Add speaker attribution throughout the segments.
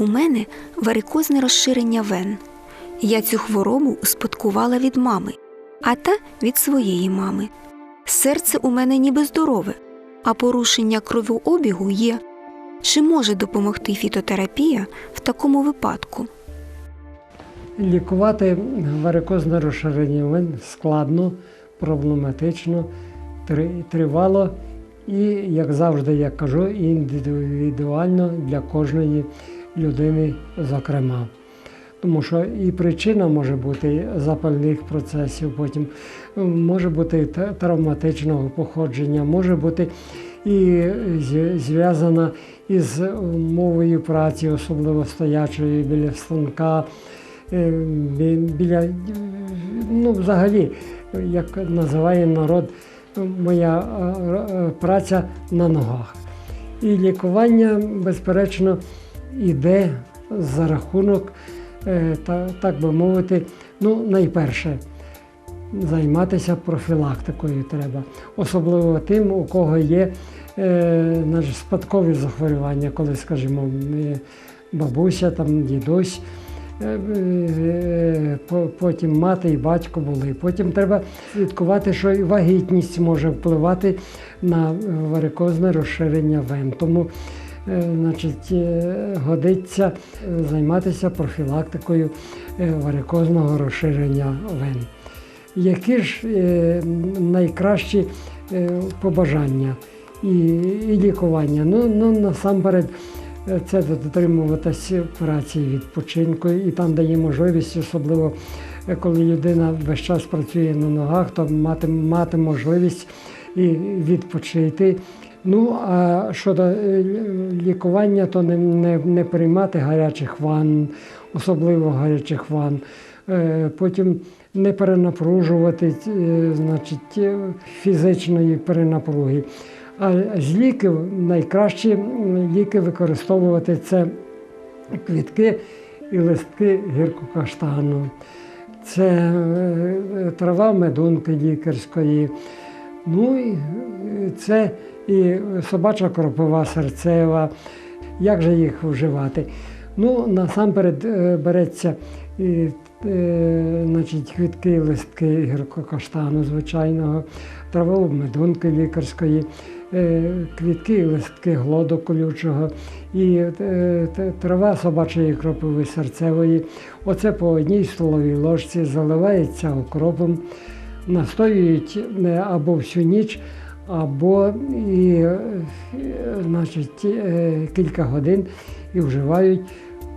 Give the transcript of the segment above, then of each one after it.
Speaker 1: У мене варикозне розширення вен. Я цю хворобу успадкувала від мами, а та від своєї мами. Серце у мене ніби здорове, а порушення кровообігу є. Чи може допомогти фітотерапія в такому випадку?
Speaker 2: Лікувати варикозне розширення вен складно, проблематично, тривало і, як завжди я кажу, індивідуально для кожної людини, зокрема. Тому що і причина може бути запальних процесів, потім може бути травматичного походження, може бути і зв'язана із умовою праці, особливо стоячої біля станка, е, біля, ну, взагалі, як називає народ, моя праця на ногах. І лікування, безперечно, йде за рахунок, е, так би мовити, ну, найперше, займатися профілактикою треба, особливо тим, у кого є е, спадкові захворювання, коли, скажімо, е, бабуся, там, дідусь, потім мати і батько були. Потім треба слідкувати, що вагітність може впливати на варикозне розширення вен. Тому значить, е, годиться е, займатися профілактикою е, варикозного розширення вен. Які ж е, найкращі е, побажання і, і лікування? Ну, ну насамперед, е, це дотримуватися праці відпочинку, і там дає можливість, особливо е, коли людина весь час працює на ногах, то мати, мати можливість і відпочити. Ну, а щодо е, лікування, то не, не, не приймати гарячих ванн, особливо гарячих ванн. Е, Потім не перенапружувати е, значить, фізичної перенапруги. А з ліків найкращі ліки використовувати це квітки і листки гіркокаштану. Це трава медунки лікарської. Ну і е, це і собача кропива серцева. Як же їх вживати? Ну, насамперед е, береться і, е, значить, квітки, листки гіркокаштану звичайного, траву медунки лікарської, е, квітки і листки глоду колючого і е, трава собачої кропиви серцевої. Оце по одній столовій ложці заливається окропом, настоюють е, або всю ніч, або і, е, значить, е, кілька годин і вживають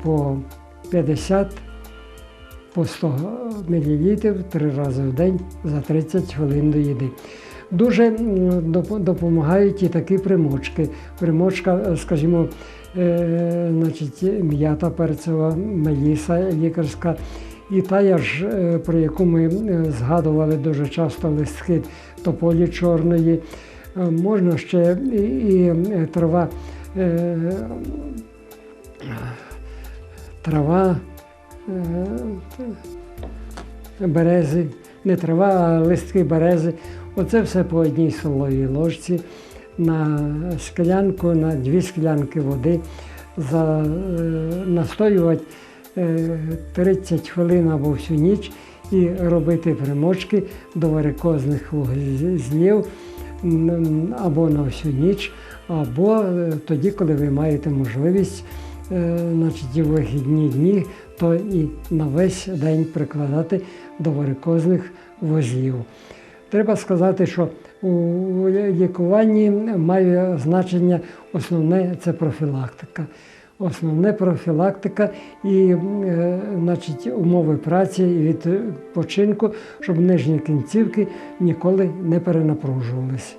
Speaker 2: по 50 по 100 мл три рази в день за 30 хвилин до їди. Дуже допомагають і такі примочки. Примочка, скажімо, значить, м'ята перцева, меліса лікарська. І та ж, е, про яку ми е, згадували дуже часто листки тополі чорної. Е, Можна ще і, і трава, трава берези, не трава, а листки берези. Оце все по одній столовій ложці на склянку, на дві склянки води. За, настоювати 30 хвилин або всю ніч і робити примочки до варикозних вузлів або на всю ніч, або е, тоді, коли ви маєте можливість, е, значить, і вихідні дні, то і на весь день прикладати до варикозних вузлів. Треба сказати, що у лікуванні має значення основне це профілактика. Основне профілактика і е, значить, умови праці і відпочинку, щоб нижні кінцівки ніколи не перенапружувалися.